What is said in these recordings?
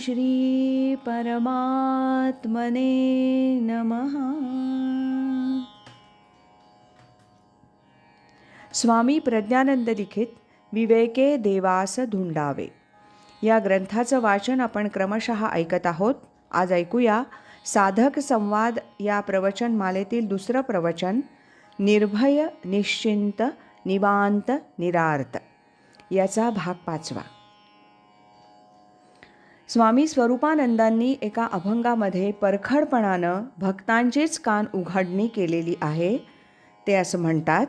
श्री परमात्मने नमः। स्वामी प्रज्ञानंद लिखित विवेके देवास धुंडावे. या ग्रंथाचं वाचन आपण क्रमशः ऐकत आहोत. आज ऐकूया साधक संवाद या प्रवचनमालेतील दुसरं प्रवचन निर्भय निश्चिंत निवांत निरार्त. याचा भाग पाचवा. स्वामी स्वरूपानंदांनी एका अभंगामध्ये परखडपणानं भक्तांचीच कान उघडणी केलेली आहे. ते असं म्हणतात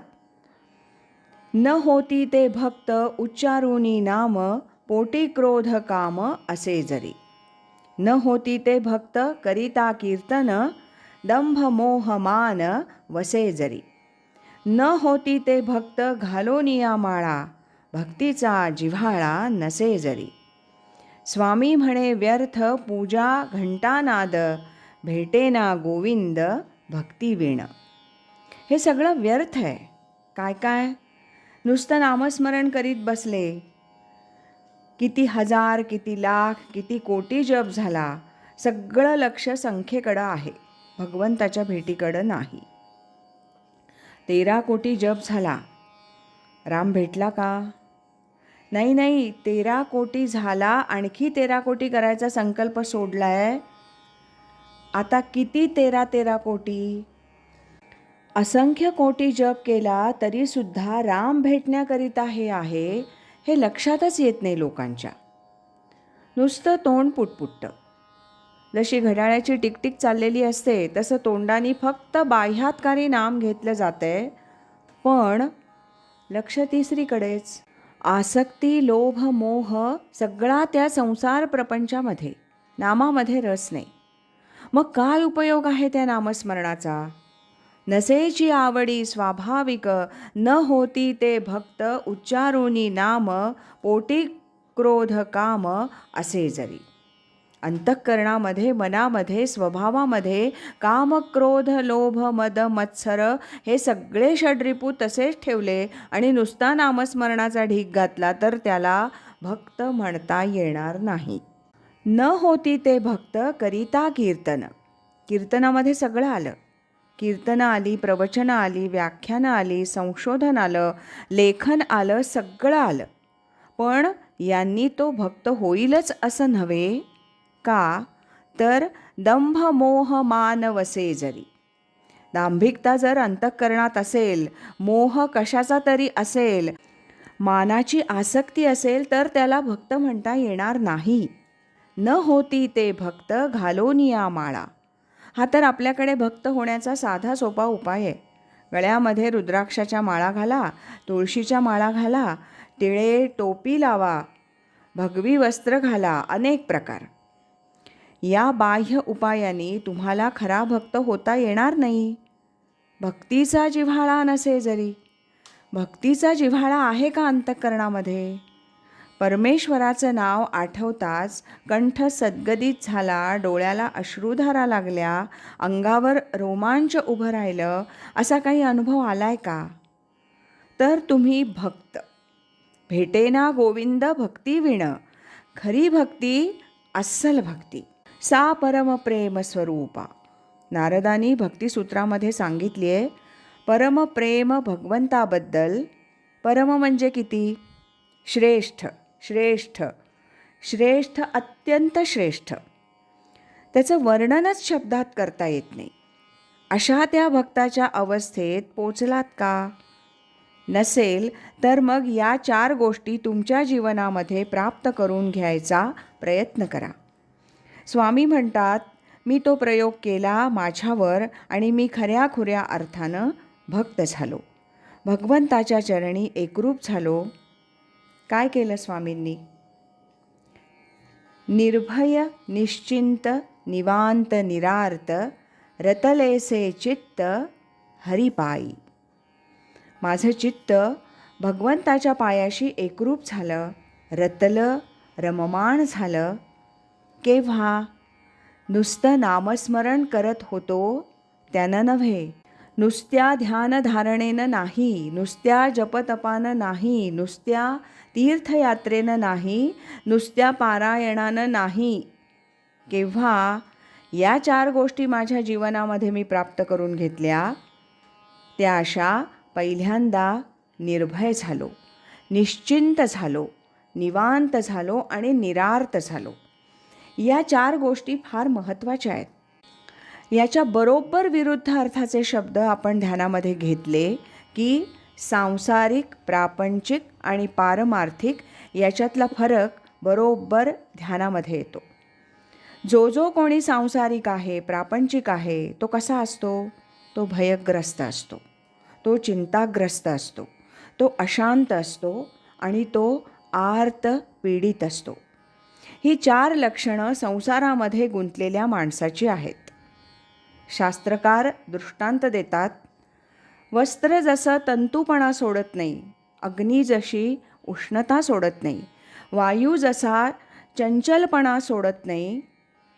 न होती ते भक्त उच्चारुनी नाम पोटी क्रोध काम असे जरी. न होती ते भक्त करिता कीर्तन दंभ मोह मान वसे जरी. न होती ते भक्त घालोनिया माळा भक्तीचा जिव्हाळा नसे जरी. स्वामी म्हणे व्यर्थ पूजा घंटानाद भेटेना गोविंद भक्तिवीण. हे सगळं व्यर्थ आहे. काय काय? नुसतं नामस्मरण करीत बसले. किती हजार किती लाख किती कोटी जप झाला. सगळं लक्ष संख्येकडं आहे. भगवंताच्या भेटीकडं नाही. तेरा कोटी जप झाला. राम भेटला का? नाही नाही तेरा कोटी झाला आणखी तेरा कोटी करायचा संकल्प सोडला आहे आता किती तेरा तेरा कोटी? असंख्य कोटी जप केला तरीसुद्धा राम भेटण्याकरिता हे आहे हे लक्षातच येत नाही लोकांच्या. नुसतं तोंड पुटपुटतं. जशी घड्याळ्याची टिकटिक चाललेली असते तसं तोंडाने फक्त बाह्यातकारी नाम घेतलं जातं आहे पण लक्ष तिसरीकडेच. आसक्ती लोभ मोह सगळा त्या संसार प्रपंचामध्ये नामामध्ये रस नाही. मग काय उपयोग आहे त्या नामस्मरणाचा? नसेची आवडी स्वाभाविक न होती ते भक्त उच्चारोनी नाम पोटी क्रोध काम असे जरी. अंतःकरणामध्ये मनामध्ये स्वभावामध्ये काम क्रोध लोभ मद मत्सर हे सगळे षड्रिपू तसेच ठेवले आणि नुसता नामस्मरणाचा ढीक घातला तर त्याला भक्त म्हणता येणार नाही. न होती ते भक्त करिता कीर्तन. कीर्तनामध्ये सगळं आलं. कीर्तनं आली प्रवचनं आली व्याख्यानं आली संशोधन आलं लेखन आलं सगळं आलं. पण यांनी तो भक्त होईलच असं नव्हे. का? तर दंभ मोह मान वसे जरी. दांभिकता जर अंतःकरणात असेल मोह कशाचा तरी असेल मानाची आसक्ती असेल तर त्याला भक्त म्हणता येणार नाही. न होती ते भक्त घालोनिया माळा. हा तर आपल्याकडे भक्त होण्याचा साधा सोपा उपाय आहे. गळ्यामध्ये रुद्राक्षाच्या माळा घाला तुळशीच्या माळा घाला टिळे टोपी लावा भगवी वस्त्र घाला अनेक प्रकार. या बाह्य उपायाने तुम्हाला खरा भक्त होता येणार नाही. भक्तीचा जिव्हाळा नसे जरी. भक्तीचा जिव्हाळा आहे का अंतःकरणामध्ये? परमेश्वराचं नाव आठवताच कंठ सद्गदित झाला डोळ्याला अश्रुधारा लागल्या अंगावर रोमांच उभं राहिलं असा काही अनुभव आलाय का? तर तुम्ही भक्त. भेटेना गोविंद भक्ती विण खरी भक्ती अस्सल भक्ती. सा परमप्रेम स्वरूपा. नारदानी भक्तिसूत्रामध्ये सांगितली आहे परमप्रेम भगवंताबद्दल परम म्हणजे किती? श्रेष्ठ श्रेष्ठ श्रेष्ठ अत्यंत श्रेष्ठ. त्याचं वर्णनच शब्दात करता येत नाही. अशा त्या भक्ताच्या अवस्थेत पोचलात का? नसेल तर मग या चार गोष्टी तुमच्या जीवनामध्ये प्राप्त करून घ्यायचा प्रयत्न करा. स्वामी म्हणतात मी तो प्रयोग केला माझ्यावर आणि मी खऱ्या खुऱ्या अर्थानं भक्त झालो. भगवंताच्या चरणी एकरूप झालो. काय केलं स्वामींनी? निर्भय निश्चिंत निवांत निरार्त रतलेसे चित्त हरिपायी. माझं चित्त भगवंताच्या पायाशी एकरूप झालं रतलं रममाण झालं केव्हा नुसतं नामस्मरण करत होतो त्यानं नव्हे. नुसत्या ध्यानधारणेनं नाही नुसत्या जपतपानं नाही नुसत्या तीर्थयात्रेनं नाही नुसत्या पारायणानं नाही. केव्हा या चार गोष्टी माझ्या जीवनामध्ये मी प्राप्त करून घेतल्या त्या अशा पहिल्यांदा निर्भय झालो निश्चिंत झालो निवांत झालो आणि निरार्त झालो. या चार गोष्टी फार महत्त्वाच्या आहेत. याच्या बरोबर विरुद्ध अर्थाचे शब्द आपण ध्यानामध्ये घेतले की सांसारिक प्रापंचिक आणि पारमार्थिक याच्यातला फरक बरोबर ध्यानामध्ये येतो. जो जो कोणी सांसारिक आहे प्रापंचिक आहे तो कसा असतो? तो भयग्रस्त असतो. तो चिंताग्रस्त असतो. तो अशांत असतो आणि तो आर्त पीडित असतो. ही चार लक्षणं संसारामध्ये गुंतलेल्या माणसाची आहेत. शास्त्रकार दृष्टांत देतात वस्त्र जसं तंतूपणा सोडत नाही अग्नी जशी उष्णता सोडत नाही वायू जसा चंचलपणा सोडत नाही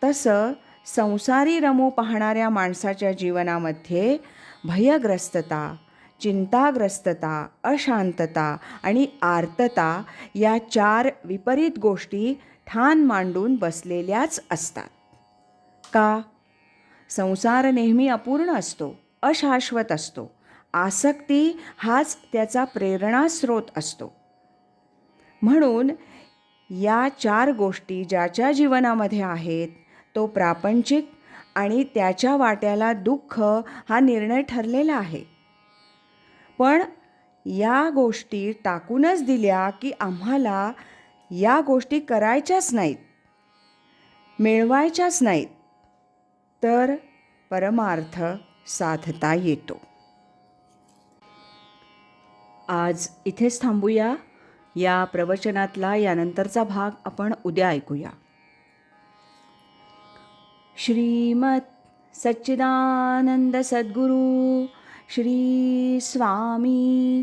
तसं संसारी रमू पाहणाऱ्या माणसाच्या जीवनामध्ये भयग्रस्तता चिंताग्रस्तता अशांतता आणि आर्तता या चार विपरीत गोष्टी ठाण मांडून बसलेल्याच असतात. का? संसार नेहमी अपूर्ण असतो अशाश्वत असतो. आसक्ती हाच त्याचा प्रेरणास्रोत असतो. म्हणून या चार गोष्टी ज्याच्या जीवनामध्ये आहेत तो प्रापंचिक आणि त्याच्या वाट्याला दुःख हा निर्णय ठरलेला आहे. पण या गोष्टी टाकूनच दिल्या की आम्हाला या गोष्टी करायच्याच नाहीत. मिळवायच्याच नाहीत. तर परमार्थ साधता येतो. आज इथेच थांबूया. या प्रवचनातला यानंतरचा भाग आपण उद्या ऐकूया. श्रीमत सच्चिदानंद सद्गुरू श्री स्वामी